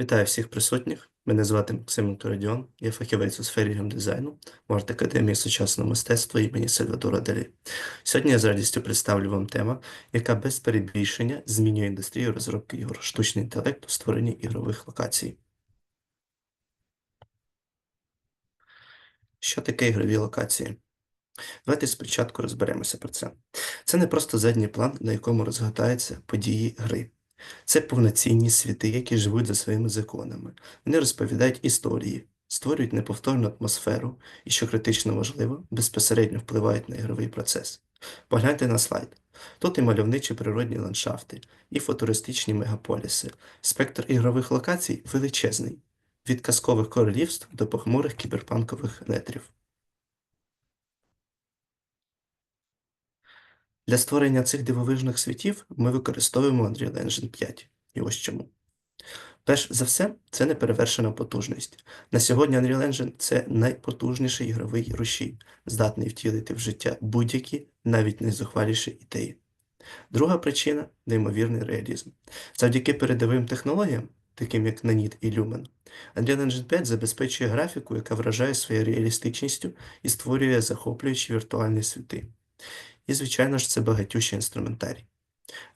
Вітаю всіх присутніх. Мене звати Максим Торадіон, я фахівець у сфері геймдизайну в арт-академії сучасного мистецтва імені Сальвадора Далі. Сьогодні я з радістю представлю вам тему, яка без перебільшення змінює індустрію розробки ігор, штучний інтелект у створенні ігрових локацій. Що таке ігрові локації? Давайте спочатку розберемося про це. Це не просто задній план, на якому розгортаються події гри. Це повноцінні світи, які живуть за своїми законами. Вони розповідають історії, створюють неповторну атмосферу і, що критично важливо, безпосередньо впливають на ігровий процес. Погляньте на слайд. Тут і мальовничі природні ландшафти, і футуристичні мегаполіси. Спектр ігрових локацій величезний, від казкових королівств до похмурих кіберпанкових нетрів. Для створення цих дивовижних світів ми використовуємо Unreal Engine 5. І ось чому. Перш за все, це неперевершена потужність. На сьогодні Unreal Engine це найпотужніший ігровий рушій, здатний втілити в життя будь-які, навіть найзухваліші ідеї. Друга причина неймовірний реалізм. Завдяки передовим технологіям, таким як Nanit і Lumen, Unreal Engine 5 забезпечує графіку, яка вражає своєю реалістичністю і створює захоплюючі віртуальні світи. І, звичайно ж, це багатющий інструментарій.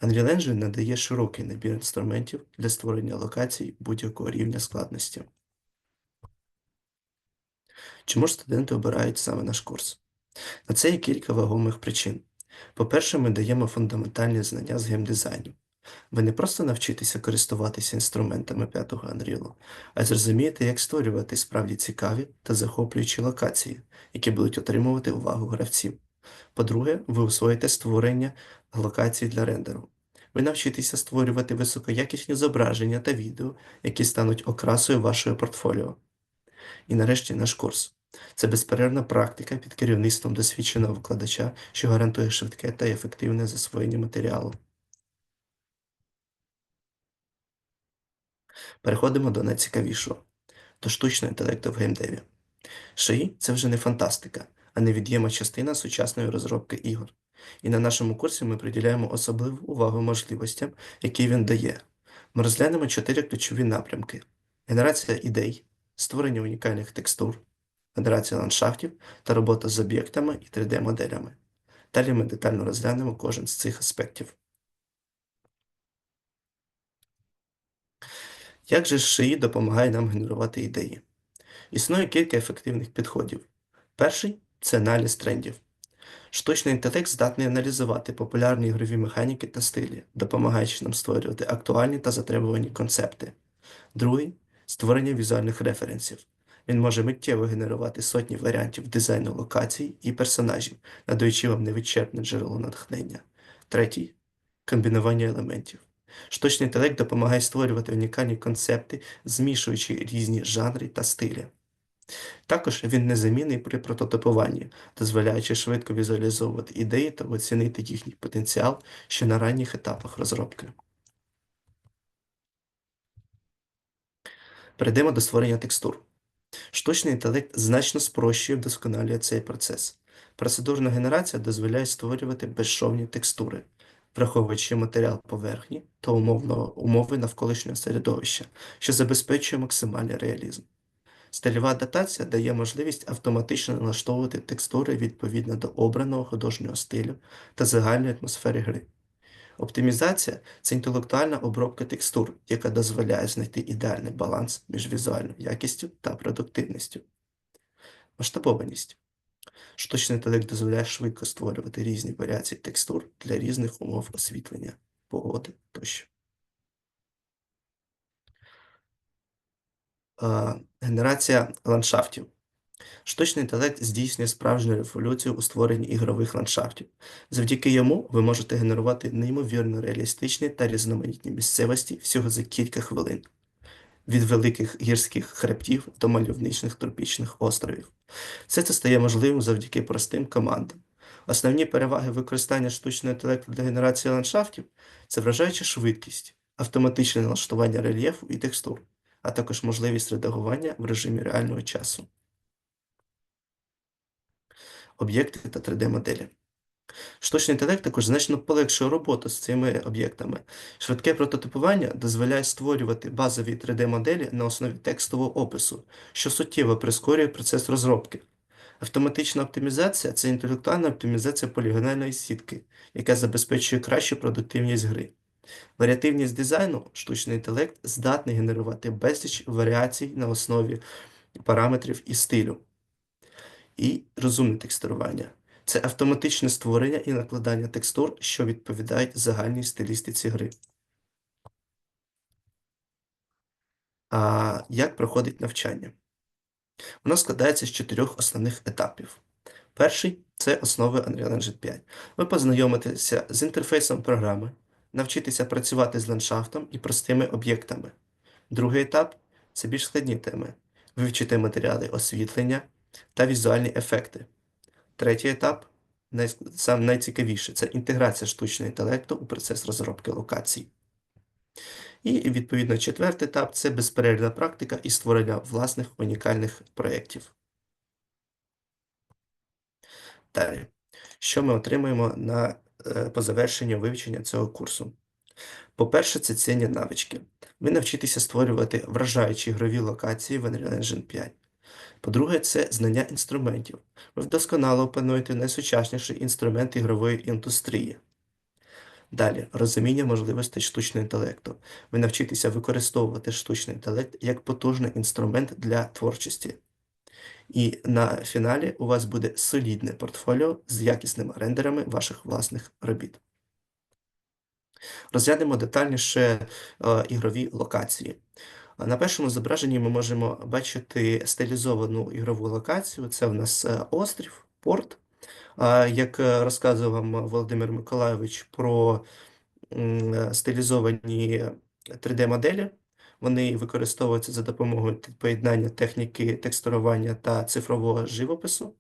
Unreal Engine надає широкий набір інструментів для створення локацій будь-якого рівня складності. Чому ж студенти обирають саме наш курс? На це є кілька вагомих причин. По-перше, ми даємо фундаментальні знання з геймдизайну. Ви не просто навчитеся користуватися інструментами п'ятого Unreal, а й зрозумієте, як створювати справді цікаві та захоплюючі локації, які будуть отримувати увагу гравців. По-друге, ви освоїте створення локацій для рендеру. Ви навчитеся створювати високоякісні зображення та відео, які стануть окрасою вашого портфоліо. І нарешті наш курс. Це безперервна практика під керівництвом досвідченого викладача, що гарантує швидке та ефективне засвоєння матеріалу. Переходимо до найцікавішого до штучного інтелекту в геймдеві. ШИ – це вже не фантастика, а невід'ємна частина сучасної розробки ігор. І на нашому курсі ми приділяємо особливу увагу можливостям, які він дає. Ми розглянемо чотири ключові напрямки: генерація ідей, створення унікальних текстур, генерація ландшафтів та робота з об'єктами і 3D-моделями. Далі ми детально розглянемо кожен з цих аспектів. Як же ШИ допомагає нам генерувати ідеї? Існує кілька ефективних підходів. Перший це аналіз трендів. Штучний інтелект здатний аналізувати популярні ігрові механіки та стилі, допомагаючи нам створювати актуальні та затребувані концепти. Другий створення візуальних референсів. Він може миттєво генерувати сотні варіантів дизайну локацій і персонажів, надаючи вам невичерпне джерело натхнення. Третій комбінування елементів. Штучний інтелект допомагає створювати унікальні концепти, змішуючи різні жанри та стилі. Також він незамінний при прототипуванні, дозволяючи швидко візуалізовувати ідеї та оцінити їхній потенціал ще на ранніх етапах розробки. Перейдемо до створення текстур. Штучний інтелект значно спрощує і вдосконалює цей процес. Процедурна генерація дозволяє створювати безшовні текстури, враховуючи матеріал поверхні та умови навколишнього середовища, що забезпечує максимальний реалізм. Стильова адаптація дає можливість автоматично налаштовувати текстури відповідно до обраного художнього стилю та загальної атмосфери гри. Оптимізація це інтелектуальна обробка текстур, яка дозволяє знайти ідеальний баланс між візуальною якістю та продуктивністю. Масштабованість. Штучний інтелект дозволяє швидко створювати різні варіації текстур для різних умов освітлення, погоди тощо. Генерація ландшафтів. Штучний інтелект здійснює справжню революцію у створенні ігрових ландшафтів. Завдяки йому ви можете генерувати неймовірно реалістичні та різноманітні місцевості всього за кілька хвилин, від великих гірських хребтів до мальовничних тропічних островів. Все це стає можливим завдяки простим командам. Основні переваги використання штучного інтелекту для генерації ландшафтів це вражаюча швидкість, автоматичне налаштування рельєфу і текстур а також можливість редагування в режимі реального часу. Об'єкти та 3D-моделі. Штучний інтелект також значно полегшує роботу з цими об'єктами. Швидке прототипування дозволяє створювати базові 3D-моделі на основі текстового опису, що суттєво прискорює процес розробки. Автоматична оптимізація це інтелектуальна оптимізація полігональної сітки, яка забезпечує кращу продуктивність гри. Варіативність дизайну, штучний інтелект здатний генерувати безліч варіацій на основі параметрів і стилю. І розумне текстурування. Це автоматичне створення і накладання текстур, що відповідають загальній стилістиці гри. А як проходить навчання? Воно складається з чотирьох основних етапів. Перший це основи Unreal Engine 5. Ви познайомитеся з інтерфейсом програми, навчитеся працювати з ландшафтом і простими об'єктами. Другий етап це більш складні теми. Вивчите матеріали освітлення та візуальні ефекти. Третій етап сам найцікавіший це інтеграція штучного інтелекту у процес розробки локацій. І, відповідно, четвертий етап це безперервна практика і створення власних унікальних проєктів. Далі, що ми отримаємо на, по завершенню вивчення цього курсу? По-перше, це цінні навички. Ви навчитеся створювати вражаючі ігрові локації в Unreal Engine 5. По-друге, це знання інструментів. Ви вдосконало опануєте найсучасніший інструмент ігрової індустрії. Далі, розуміння можливостей штучного інтелекту. Ви навчитеся використовувати штучний інтелект як потужний інструмент для творчості. І на фіналі у вас буде солідне портфоліо з якісними рендерами ваших власних робіт. Розглянемо детальніше е, ігрові локації. На першому зображенні ми можемо бачити стилізовану ігрову локацію. Це в нас е, острів, порт. Як е, розказував вам Володимир Миколайович про е, стилізовані 3D-моделі, вони використовуються за допомогою поєднання техніки текстурування та цифрового живопису.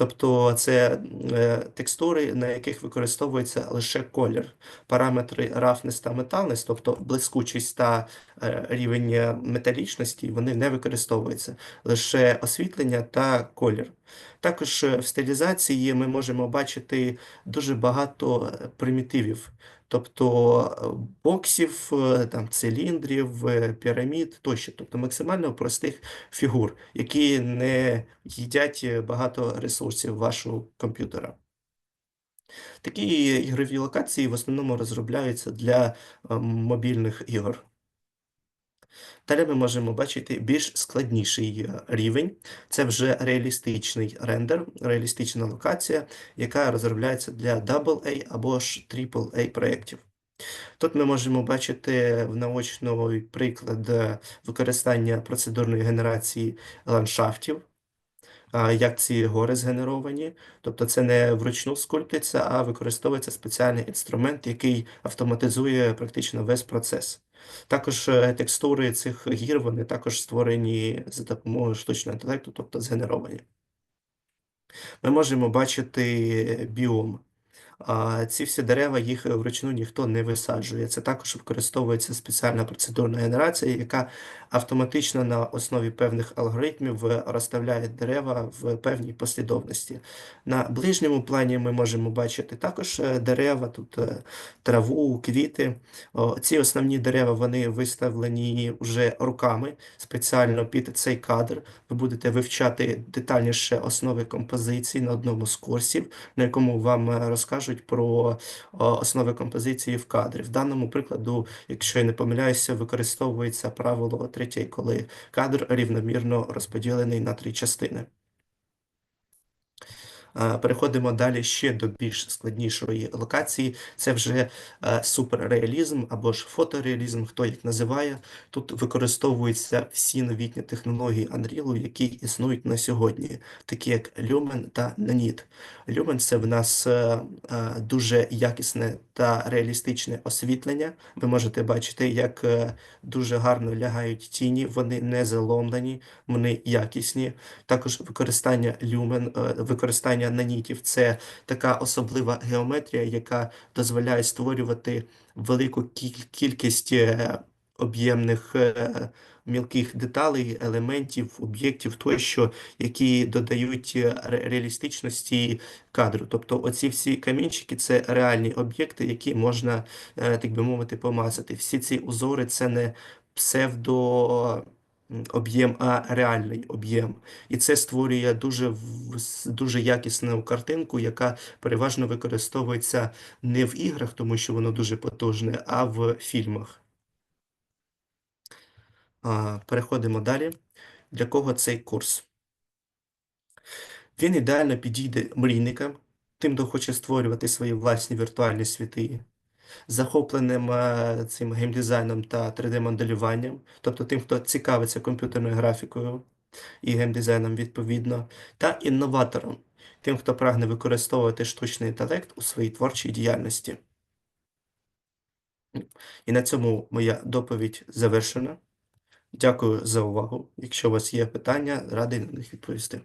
Тобто це е, текстури, на яких використовується лише колір. Параметри roughness та metalness, тобто блискучість та е, рівень е, металічності, вони не використовуються, лише освітлення та колір. Також в стилізації ми можемо бачити дуже багато примітивів, тобто боксів, там, циліндрів, пірамід тощо, тобто максимально простих фігур, які не їдять багато ресурсів вашого комп'ютера. Такі ігрові локації в основному розробляються для мобільних ігор. Далі ми можемо бачити більш складніший рівень. Це вже реалістичний рендер, реалістична локація, яка розробляється для AA або ж AAA проєктів. Тут ми можемо бачити в наочний приклад використання процедурної генерації ландшафтів як ці гори згенеровані. Тобто це не вручну скульптиться, а використовується спеціальний інструмент, який автоматизує практично весь процес. Також е, текстури цих гір вони також створені за допомогою штучного інтелекту, тобто згенеровані. Ми можемо бачити біом. А ці всі дерева їх вручну ніхто не висаджує. Це також використовується спеціальна процедурна генерація, яка автоматично на основі певних алгоритмів розставляє дерева в певній послідовності. На ближньому плані ми можемо бачити також е, дерева, тут е, траву, квіти. Ці основні дерева вони виставлені вже руками спеціально під цей кадр. Ви будете вивчати детальніше основи композиції на одному з курсів, на якому вам е, розкажуть кажуть про основи композиції в кадрі. В даному прикладу, якщо я не помиляюся, використовується правило третє, коли кадр рівномірно розподілений на три частини. Переходимо далі ще до більш складнішої локації. Це вже е, суперреалізм або ж фотореалізм, хто як називає. Тут використовуються всі новітні технології Unreal, які існують на сьогодні, такі як Lumen та Nanit. Lumen – це в нас е, е, дуже якісне та реалістичне освітлення. Ви можете бачити, як дуже гарно лягають тіні, вони не заломлені, вони якісні. Також використання Lumen, використання використання нанітів це така особлива геометрія, яка дозволяє створювати велику кількість е, об'ємних е, мілких деталей, елементів, об'єктів тощо, які додають е, реалістичності кадру. Тобто оці всі камінчики це реальні об'єкти, які можна, так би мовити, помазати. Всі ці узори це не псевдо. Об'єм, а реальний об'єм. І це створює дуже, дуже якісну картинку, яка переважно використовується не в іграх, тому що воно дуже потужне, а в фільмах. Переходимо далі. Для кого цей курс? Він ідеально підійде мрійникам, тим, хто хоче створювати свої власні віртуальні світи, захопленим е, цим геймдизайном та 3D-моделюванням, тобто тим, хто цікавиться комп'ютерною графікою і геймдизайном відповідно, та інноватором, тим, хто прагне використовувати штучний інтелект у своїй творчій діяльності. І на цьому моя доповідь завершена. Дякую за увагу. Якщо у вас є питання, радий на них відповісти.